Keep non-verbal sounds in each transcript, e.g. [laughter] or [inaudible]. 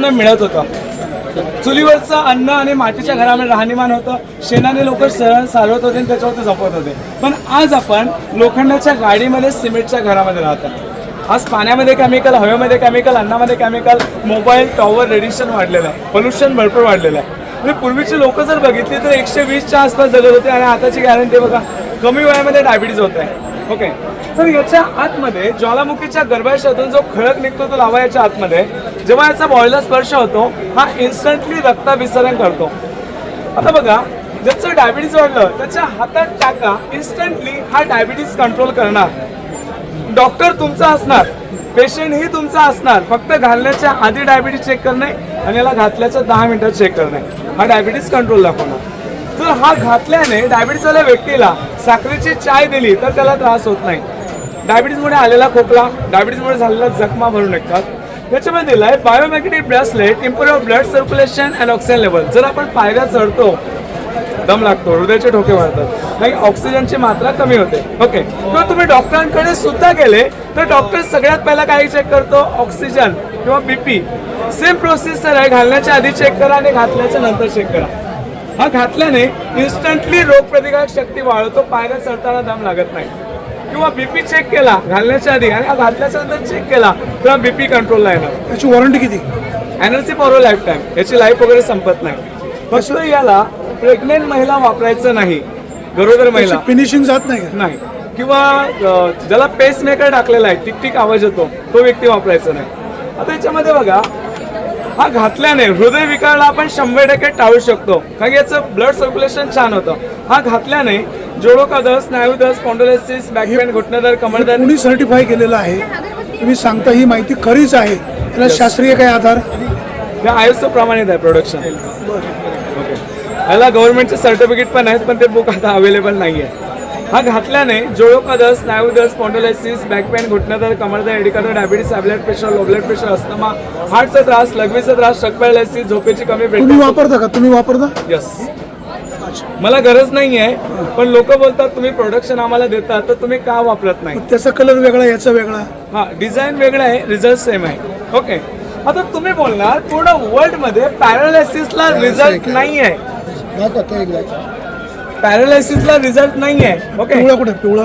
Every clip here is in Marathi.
अन्न मिळत होतं. चुलीवरचं अन्न आणि मातीच्या घरामध्ये राहणीमान होतं. शेणाने लोक सरळ चालवत होते आणि त्याच्यावरती जपत होते. पण आज आपण लोखंडाच्या गाडीमध्ये सिमेंटच्या घरामध्ये राहतात आज पाण्यामध्ये केमिकल हवेमध्ये केमिकल अन्नामध्ये केमिकल मोबाईल टॉवर रेडिएशन वाढलेलं आहे. पोल्युशन भरपूर वाढलेलं आहे. म्हणजे पूर्वीची लोक जर बघितली तर एकशे वीसच्या आसपास जगत होते आणि आताची गॅरंटी बघा कमी वयामध्ये डायबिटीज होत आहे. ओके तर याच्या आतमध्ये ज्वालामुखीच्या गर्भाशयातून जो खळक निघतो तो लावायच्या आतमध्ये जेव्हा याचा बॉयला स्पर्श होतो हा इन्स्टंटली रक्ताभिसरण करतो. आता बघा ज्याचं डायबिटीज वाढलं त्याच्या हातात टाका इन्स्टंटली हा डायबिटीज कंट्रोल करणार. डॉक्टर तुमचा असणार पेशंट ही तुमचा असणार फक्त घालण्याच्या आधी डायबिटीज चेक करणे आणि याला घातल्याच्या दहा मिनिटात चेक करणे. हा डायबिटीज कंट्रोल दाखवणार. जर हा घातल्याने डायबिटीसवाल्या व्यक्तीला साखरेची चाय दिली तर त्याला त्रास होत नाही. डायबिटीजमुळे आलेला खोकला डायबिटीजमुळे झालेला जखमा भरून निघतात त्याच्यामध्ये दिलाय biomagnetic bracelet improve blood circulation and oxygen level जर आपण पायऱ्या चढतो दम लागतो हृदयाचे ठोके वाढतात नाही ऑक्सिजनची मात्रा कमी होते. ओके किंवा तुम्ही डॉक्टरांकडे सुद्धा गेले तर डॉक्टर सगळ्यात पहिला काय चेक करतो? ऑक्सिजन किंवा बीपी सेम प्रोसेसर आहे घालण्याच्या आधी चेक करा आणि घातल्याच्या नंतर चेक करा. हा घातल्याने इन्स्टंटली रोगप्रतिकारक शक्ती वाढवतो पायऱ्या चढताना दम लागत नाही. किंवा बीपी चेक केला घालण्याच्या आधी आणि हा घातल्याच्या नंतर चेक केला तेव्हा बीपी कंट्रोलला येणार याची वॉरंटी किती? एनर्जी फॉर लाईफ टाईम याची लाईफ वगैरे संपत नाही. फक्त याला प्रेग्नेंट महिला वापरायचं नाही गरोदर महिला. फिनिशिंग जात नाही का? नाही. किंवा अ, ज्याला पेस मेकर टाकलेला आहे टिक टिक आवाज येतो तो व्यक्ती वापरायचा नाही. आता याच्यामध्ये बघा हा घातल्याने हृदय विकारला आपण शंभर टक्के टाळू शकतो. कारण याचं ब्लड सर्क्युलेशन छान होतं. हा घातल्याने जोडोकादस स्नायुदस स्पॉन्डोलिसिस बॅकपेन घुटणेदर कमरदर कुणी सर्टिफाय केलेलं आहे? तुम्ही सांगता ही माहिती खरीच आहे. याला शास्त्रीय काय आधार? या आयुष्य प्रमाणित आहे प्रोडक्शन ओके याला गव्हर्नमेंटचे सर्टिफिकेट पण आहेत पण ते बुक आता अवेलेबल नाही आहे हा घातल्याने जोळोकादस स्नायुदस स्पॉन्डोलायसिस बॅकपेन घुटण्यादर कमरदर एडिकादर diabetes blood pressure low blood pressure asthma हार्टचा त्रास लघवीचा त्रास पॅरालिसिस झोपेची कमी तुम्ही ब्रेक वापरता का? तुम्ही वापरता? यस मला गरज नाही आहे पण लोक बोलतात तुम्ही प्रोडक्शन आम्हाला देता तर तुम्ही का वापरत नाही? त्याचा कलर वेगळा याचा वेगळा. हा डिझाईन वेगळं आहे रिझल्ट सेम आहे. ओके आता तुम्ही बोलणार पूर्ण वर्ल्डमध्ये पॅरालायसिसला रिझल्ट नाही आहे पॅरालायसिसला रिझल्ट नाही आहे ओके पिवळा कुठे? पिवळा?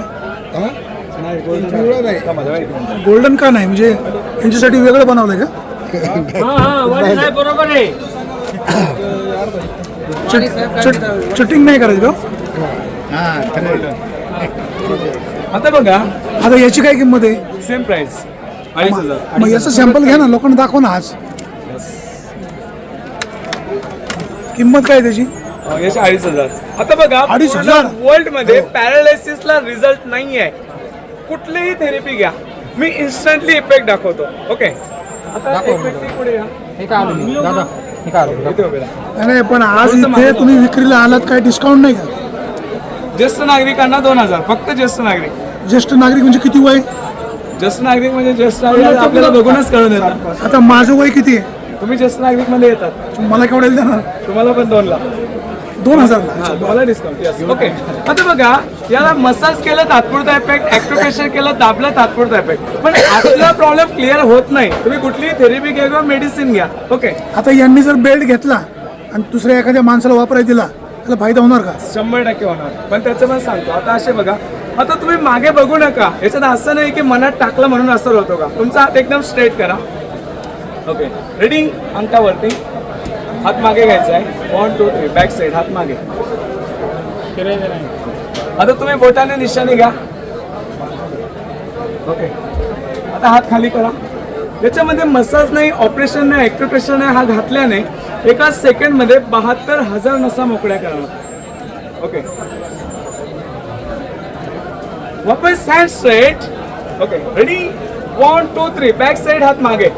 गोल्डन का नाही? म्हणजे यांच्यासाठी वेगळं बनवलंय का? बरोबर आहे. चटिंग नाही करायचं का? आता बघा. आता याची काय किंमत आहे? सेम प्राइस अडीच हजार. मग याचं सॅम्पल घ्या ना लोकांना दाखव ना आज. किंमत काय त्याची? अडीच हजार. आता बघा अडीच हजार? वर्ल्डमध्ये पॅरालायसिसला रिझल्ट नाही आहे कुठलीही थेरपी घ्या. मी इन्स्टंटली इफेक्ट दाखवतो. ओके आता पुढे नाही पण आज इथे तुम्ही विक्रीला आलात काय डिस्काउंट नाही का? ज्येष्ठ नागरिकांना दोन हजार फक्त ज्येष्ठ नागरिक. ज्येष्ठ नागरिक म्हणजे किती वय? ज्येष्ठ नागरिक म्हणजे ज्येष्ठ नागरिक आपल्याला बघूनच कळून येतात आता माझं वय किती आहे? तुम्ही ज्येष्ठ नागरिकमध्ये येतात मला केवढ्याला देणार? तुम्हाला पण दोन लाख दोन हजार हा, तुम्हाला डिस्काउंट ओके आता बघा याला मसाज केलं तात्पुरता इफेक्ट ऍक्टिव्हेशन केलं दाबलं तात्पुरता इफेक्ट पण आपला प्रॉब्लेम क्लिअर होत नाही. तुम्ही कुठलीही थेरपी घ्या किंवा मेडिसिन घ्या. ओके आता यांनी जर बेल्ट घेतला आणि दुसऱ्या एखाद्या माणसाला वापरायला दिला त्याला फायदा होणार का? शंभर टक्के होणार. पण त्याचं पण सांगतो. आता असे बघा. आता तुम्ही मागे बघू नका. याच्यात असं नाही की मनात टाकलं म्हणून असं होतो का? तुमचा हात एकदम स्ट्रेट करा. ओके रेडी अंकावरती हात मागे घ्यायचा आहे. One two three back side हात मागे. आता तुम्ही बोटाने निशाणी घ्या. ओके आता हात खाली करा. याच्यामध्ये मसाज नाही ऑपरेशन नाही ॲक्युप्रेशर नाही हा घातल्याने एका सेकंडमध्ये बहात्तर हजार नसा मोकळ्या करावा ओके वापस hand straight okay ready one two three back side हात मागे.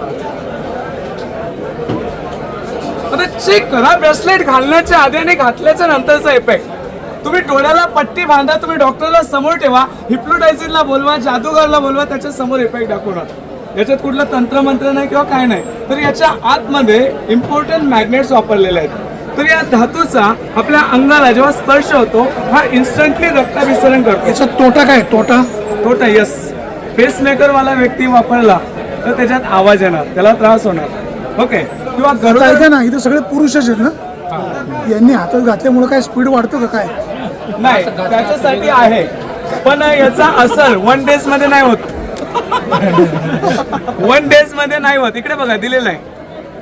आता चेक करा ब्रेसलेट घालण्याच्या आधी आणि घातल्याच्या नंतरचा इफेक्ट तुम्ही डोळ्याला पट्टी बांधा तुम्ही डॉक्टरला समोर ठेवा हिप्नोटायझरला बोलवा जादूगारला बोलवा त्याच्यासमोर इफेक्ट दाखवणार. याच्यात कुठलं तंत्रमंत्र नाही किंवा काय नाही. तर याच्या आतमध्ये इम्पॉर्टंट मॅग्नेट्स वापरलेले आहेत. तर या धातूचा आपल्या अंगाला जेव्हा स्पर्श होतो हा इन्स्टंटली रक्ताभिसरण करतो. याचा तोटा काय? तोटा? तोटा यस पेसमेकर वाला व्यक्ती वापरला तर त्याच्यात आवाज येणार त्याला त्रास होणार. ओके किंवा आता ऐका ना इथे सगळे पुरुषच आहेत ना. यांनी हातात घातल्यामुळे काय स्पीड वाढतं का काय? नाही त्याच्यासाठी आहे. पण याचा असर वन डेजमध्ये नाही होत. वन डेजमध्ये नाही होत. इकडे बघा दिलेलं आहे.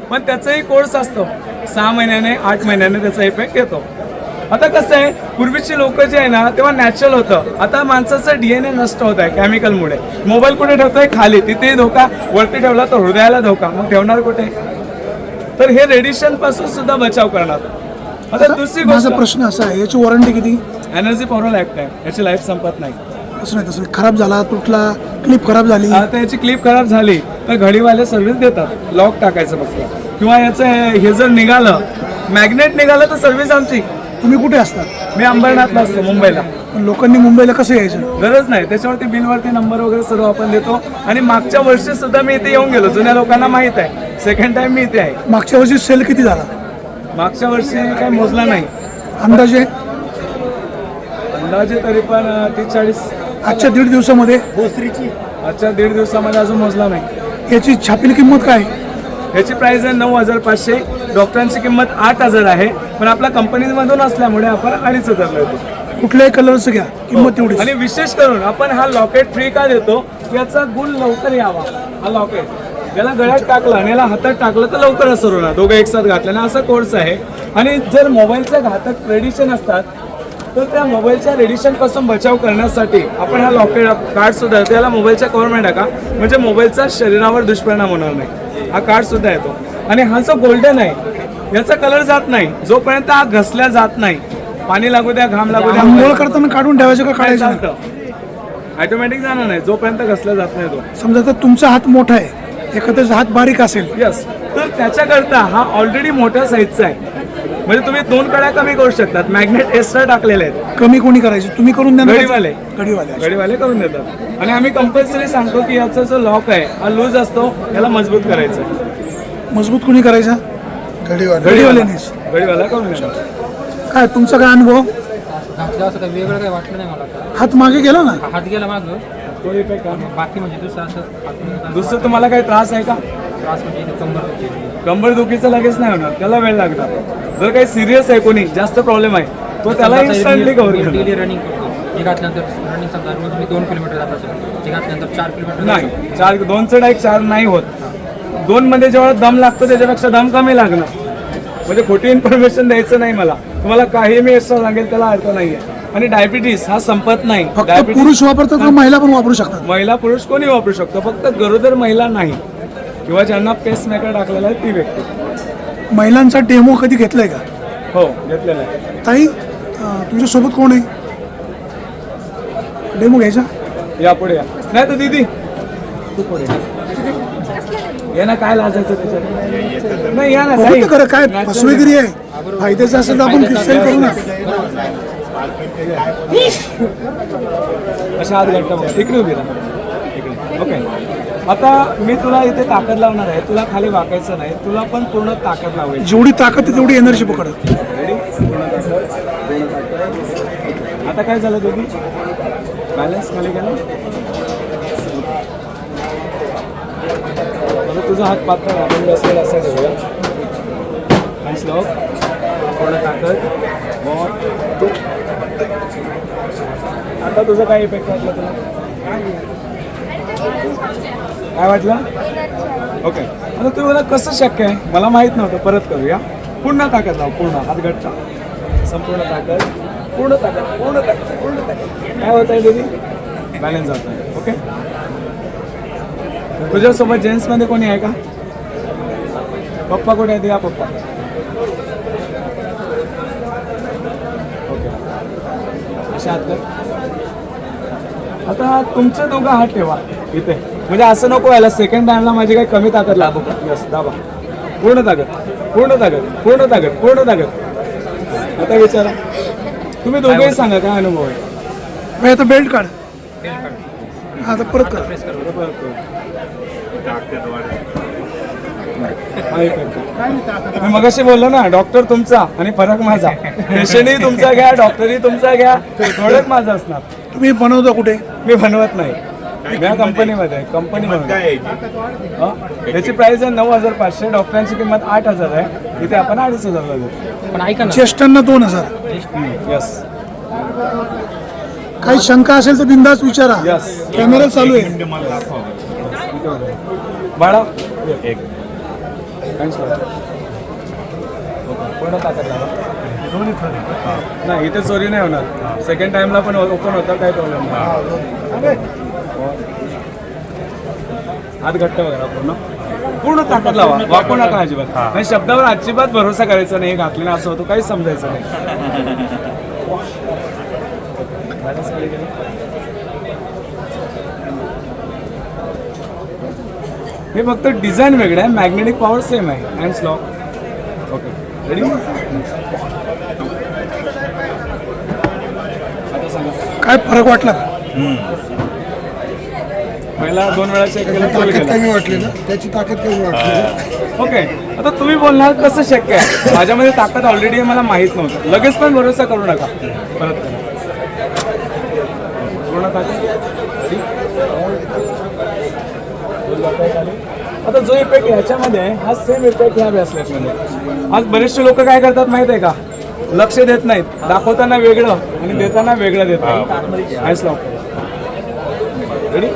पण त्याचाही कोर्स असतो. सहा महिन्याने आठ महिन्याने त्याचा इफेक्ट येतो. आता कसं आहे पूर्वीची लोक जे आहे ना तेव्हा नॅचरल होतं. आता माणसाचं डीएनए नष्ट होत आहे केमिकलमुळे मोबाईल कुठे ठेवतोय? खाली. तिथेही धोका. वरती ठेवला तर हृदयाला धोका. मग ठेवणार कुठे? तर हे रेडिएशनपासून सुद्धा बचाव करणार. आता दुसरी माझा गोष्ट प्रश्न असा आहे याची वॉरंटी किती? एनर्जी पॉवर लाईफ टाईम याची लाईफ संपत नाही. तसं नाही तसं नाही. खराब झाला तुटला क्लिप खराब झाली. आता याची क्लिप खराब झाली तर घडीवाले सर्व्हिस देतात. लॉक टाकायचं फक्त. किंवा याचं हे हे जर निघालं मॅग्नेट निघालं तर सर्व्हिस आमची. तुम्ही कुठे असतात? मी अंबरनाथला असतो मुंबईला. पण लोकांनी मुंबईला कसं यायचं? गरज नाही. त्याच्यावरती बिलवरती नंबर वगैरे सर्व आपण देतो. आणि मागच्या वर्षी सुद्धा मी इथे येऊन गेलो. जुन्या लोकांना माहीत आहे. सेकंड टाइम मी इथे आहे. मागच्या वर्षी सेल किती झाला? मागच्या वर्षी काही मोजला नाही. अंदाजे? अंदाजे तरी पण तीस चाळीस. आजच्या दीड दिवसामध्ये? आजच्या दीड दिवसामध्ये अजून मोजला नाही. याची छापील किंमत काय? याची प्राइस आहे नऊ हजार पाचशे. डॉक्टरांची किंमत आठ हजार आहे. पण आपल्या कंपनीमधून असल्यामुळे आपण अडीच हजारला येतो. कुठल्याही कलरचं घ्या. किंमत तेवढीच. आणि विशेष करून आपण हा लॉकेट फ्री का देतो याचा गुण लवकर यावा. हा लॉकेट याला गळ्यात टाकला आणि याला हातात टाकलं तर लवकर असर होणार. दोघं एक साथ घातल्याने असा कोर्स आहे. आणि जर मोबाईलच्या घातक रेडिएशन असतात तर त्या मोबाईलच्या रेडिएशनपासून बचाव करण्यासाठी आपण हा लॉकेट कार्ड सुद्धा येतो याला मोबाईलच्या कव्हरमध्ये टाका म्हणजे मोबाईलचा शरीरावर दुष्परिणाम होणार नाही. हा कार्ड सुद्धा येतो. आणि हा जो गोल्डन आहे याचा कलर जात नाही. जोपर्यंत हा घसल्या जात नाही. पाणी लागू द्या घाम लागू द्या. आंघोळ करताना काढून ठेवायचं का काढायचं? ऑटोमॅटिक जाणार नाही. जोपर्यंत घसला जात नाही तो. समजा तर तुमचा हात मोठा आहे. एखाद्याचा हात बारीक असेल. यस तर त्याच्याकरता हा ऑलरेडी मोठ्या साईजचा आहे. म्हणजे तुम्ही दोन कड्या कमी करू शकतात. मॅग्नेट एक्स्ट्रा टाकलेले आहेत. कमी कोणी करायचे? तुम्ही करून द्या ना. गडीवाले. गडीवाले गडीवाले करून देतात. आणि आम्ही कंपल्सरी सांगतो की याचा जो लॉक आहे हा लूज असतो याला मजबूत करायचं. मजबूत कोणी करायचा? गडीवाल्यानीच गडीवाला करून देतात. काय तुमचा काय अनुभव? वेगळं काही वाटलं नाही मला. हात मागे गेला ना? हात गेला मागं. तो इफेक्ट आहे. बाकी म्हणजे दुसरं असं काय दुसरं तुम्हाला काही त्रास आहे का? त्रास म्हणजे कंबर दुखीचं लगेच नाही होणार. त्याला वेळ लागणार. जर काही सिरियस आहे कोणी जास्त प्रॉब्लेम आहे तो त्याला इन्स्टंटली कव्हर डेली रनिंग करतो. घातल्यानंतर रनिंग समजा रोज मी दोन किलोमीटर जात असेल ते घातल्यानंतर चार किलोमीटर नाही चार दोन चढ एक चार नाही होत. दोन मध्ये जेव्हा दम लागतो त्याच्यापेक्षा दम कमी लागणार. म्हणजे खोटी इन्फॉर्मेशन द्यायचं नाही मला. तुम्हाला काही मी एक्स्ट्रा सांगेल त्याला अर्थ नाहीये. आणि डायबिटीस हा संपत नाही. फक्त पुरुष वापरतात का महिला पण वापरू शकतात? महिला पुरुष कोणी वापरू शकतो? फक्त गरोदर महिला नाही. किंवा ज्यांना पेस मेकर टाकलेला आहे ती व्यक्ती. महिलांचा डेमो कधी घेतलाय का? हो घेतलेला आहे. ताई अं, तुमच्यासोबत कोण आहे? डेमो घ्यायचा? या पुढे या. नाही तर दीदी तू पुढे ये. ये ना काय लाजायचं त्याच्यात? नाही या ना बघू ताई. तर खरं काय फसवेगिरी आहे. फायद्याचं असेल तर आपण सेल करू ना. अशा हात घट्ट. इकडे उभी राहा. इकडे. ओके आता मी तुला इथे ताकद लावणार आहे. तुला खाली वाकायचं नाही. तुला पण पूर्ण ताकद लावायची जेवढी ताकद आहे तेवढी एनर्जी पकड आता काय झालं दोघी? बॅलन्स खाली गेला तुझा हात पातळ आपण बसलेला असं घेऊया आणि स्लो पूर्ण ताकद वर टू. आता तुझं काय इफेक्ट वाटलं तुला? काय वाटलं? ओके आता तुम्ही मला कसं शक्य आहे? मला माहीत नव्हतं. परत करूया. पूर्ण ताकद लाव. पूर्ण. हात घटचा संपूर्ण ताकद. पूर्ण ताकद. पूर्ण ताकद. पूर्ण ताकद. काय होत आहे दीदी बॅलन्स होत आहे. ओके तुझ्यासोबत जेंट्समध्ये कोणी आहे का? पप्पा कुठे आहेत या पप्पा. ओके अशा हात आता तुमचे दोघं हात ठेवा. इथे. म्हणजे असं नको व्हायला. सेकंड टाइमला माझी काही कमी ताकद लागू यस दाबा. पूर्ण ताकद. पूर्ण ताकद. पूर्ण ताकद. पूर्ण ताकद. आता विचारा. तुम्ही दोघेही सांगा काय अनुभव आहे? बाई, आता बेल्ट काढ. हा, आता परत कर. आहे. मी मगाशी बोललो ना डॉक्टर तुमचा आणि फरक माझा. पेशंटही तुमचा घ्या डॉक्टरही तुमचा घ्या. [laughs] प्रोडक्ट माझा असणार. तुम्ही बनवता कुठे? मी बनवत नाही. या कंपनीमध्ये आहे? कंपनी किंमत काय आहे याची? हा? याची प्राइस आहे नऊ हजार पाचशे डॉक्टरांची किंमत आठ हजार आहे. इथे आपण अडीच हजारला देतो पण ऐका ना. ज्येष्ठांना दोन हजार. यस काही शंका असेल तर बिंदास विचारा. यस कॅमेरा चालू आहे. बाळा. एक. थँक्स ताकद नाही इथे चोरी नाही होणार. सेकंड टाइमला पण ओपन होता काही प्रॉब्लेम नाही. हात घट्ट वगैरे पूर्ण. पूर्ण ताकद लावा वापरू नका अजिबात. नाही शब्दावर अजिबात भरोसा करायचा नाही घातले ना असं होतं काहीच समजायचं नाही. हे फक्त डिझाईन वेगळं आहे मॅग्नेटिक पॉवर सेम आहे हँड लॉक ओके रेडी आता सांगा काय फरक वाटला का? पहिला दोन वेळा चेक केलं तोल ताकद केलं कमी वाटली ना? त्याची ताकद कमी वाटली ओके. आता तुम्ही बोलणार कसं शक्य आहे? माझ्यामध्ये ताकद ऑलरेडी मला माहीत नव्हतं. लगेच पण भरोसा करू नका. परत करा. पूर्ण ताकद? आता जो इफेक्ट ह्याच्यामध्ये आहे, हा सेम इफेक्ट ह्या ब्रेसलेटमध्ये आज बरेचसे लोक काय करतात माहीत आहे का? लक्ष देत नाहीत. दाखवताना वेगळं आणि देताना वेगळं देतात आयस लॉक रेडी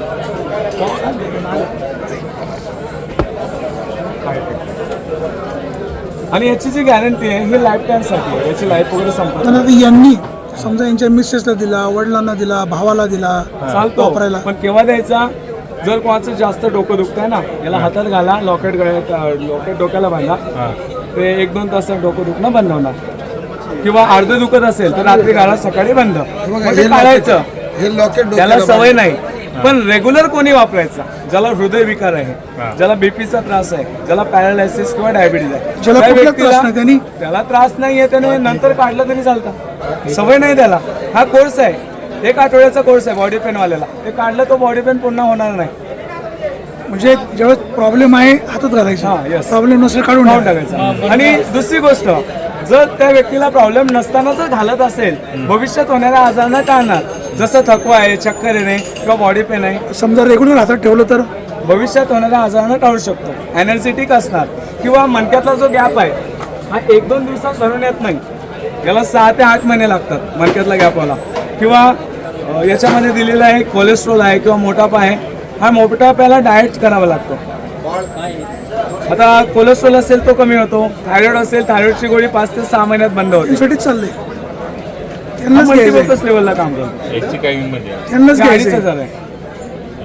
आणि याची जी गॅरंटी आहे ही लाईफ टाईमसाठी आहे. याची लाईफ वगैरे संपत यांनी समजा यांच्या मिसेसला दिला वडिलांना दिला भावाला दिला चालतो वापरायला. पण केव्हा द्यायचा? जर कोणाचं जास्त डोकं दुखतंय ना याला हातात घाला लॉकेट लॉकेट डोक्याला बांधा. ते एक दोन तासात डोकं दुखणं बंद होणार. किंवा अर्ध दुखत असेल तर रात्री घाला सकाळी बंद. हे ते हे काढायचं. हे लॉकेट त्याला सवय नाही. पण रेग्युलर कोणी वापरायचा? ज्याला हृदय विकार आहे ज्याला बीपीचा त्रास आहे ज्याला पॅरालायसिस किंवा डायबिटीज आहे? त्याला त्रास नाहीये त्याने नंतर काढलं तरी चालतं. सवय नाही त्याला. हा कोर्स आहे. एक आठवड्याचा कोर्स आहे बॉडी पेन वाल्याला. ते काढलं तो बॉडी पेन पुन्हा होणार नाही. म्हणजे ज्यावेळेस प्रॉब्लेम आहे हातात हा, घालायचा. प्रॉब्लेम नसेल काढून. टाकायचा. आणि दुसरी गोष्ट जर त्या व्यक्तीला प्रॉब्लेम नसताना जर घालत असेल भविष्यात होणाऱ्या आजारांना टाळणार. जसं थकवा आहे चक्कर येणे किंवा बॉडी पेन आहे. समजा रेग्युलर हातात ठेवलं तर? भविष्यात होणाऱ्या आजारांना टाळू शकतो. एनर्जेटिक असणार. किंवा मणक्यातला जो गॅप आहे हा एक दोन दिवसात भरून येत नाही. याला सहा ते आठ महिने लागतात मणक्यातला गॅपवाला किंवा याच्यामध्ये दिलेलं आहे कोलेस्ट्रॉल आहे किंवा मोटापा आहे हा मोटाप्याला डाएट करावा लागतो. आता कोलेस्ट्रॉल असेल तो कमी होतो. थायरॉइड असेल थायरॉइडची गोळी पाच ते सहा महिन्यात बंद होते. त्यासाठीच चाललंय. त्यांनाच घ्यायचंय. मल्टीपर्पज लेवलला काम करतो? याची काय किंमत आहे त्यांनाच अडीच घ्यायचंय. हजार आहे.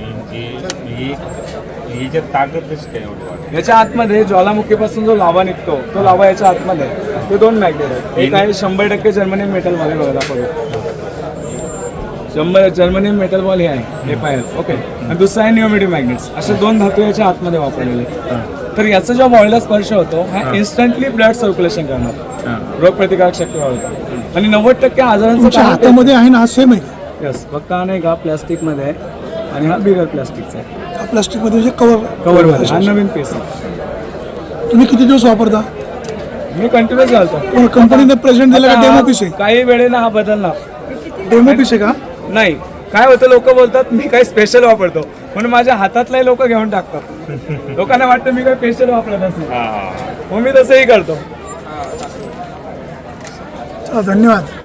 यांची ही हिच्यात ताकद कशी काय एवढी वाटते याच्या आतमध्ये ज्वालामुखीपासून जो लावा निघतो तो लावा याच्या आतमध्ये. आहे. ते दोन मॅग्नेट आहेत. एक आहे शंभर टक्के जर्मनी मेटलमध्ये बघा दाखवतो शंभर जर्मनी मेटल बॉल हे आहे हे पाहिजे ओके. आणि दुसरं आहे निओमिडी मॅग्नेट्स. असे दोन धातू याच्या आतमध्ये वापरलेले आहेत. तर याचा जेव्हा बॉडीला स्पर्श होतो हा इन्स्टंटली ब्लड सर्क्युलेशन करणार. रोगप्रतिकारक शक्ती वाढवतो. आणि नव्वद टक्के आजारांचं हातामध्ये आहे ना हा सेम आहे. यस फक्त हा नाही का प्लास्टिकमध्ये आहे. आणि हा बिगर प्लास्टिकचा आहे. हा प्लास्टिकमध्ये म्हणजे कवर कवरमध्ये हा नवीन पीस आहे. तुम्ही किती दिवस वापरता? मी कंटिन्यूस घालतो. कोण कंपनीने प्रेझेंट दिला का डेमो पीस आहे? काही वेळेला हा बदलणार. डेमो पीस आहे का? नाही. काय होतं लोक बोलतात मी काही स्पेशल वापरतो. म्हणून माझ्या हातातलाही लोक घेऊन टाकतात. लोकांना वाटतं मी काही स्पेशल वापरत असेल हा. मग मी तसंही करतो. चला धन्यवाद.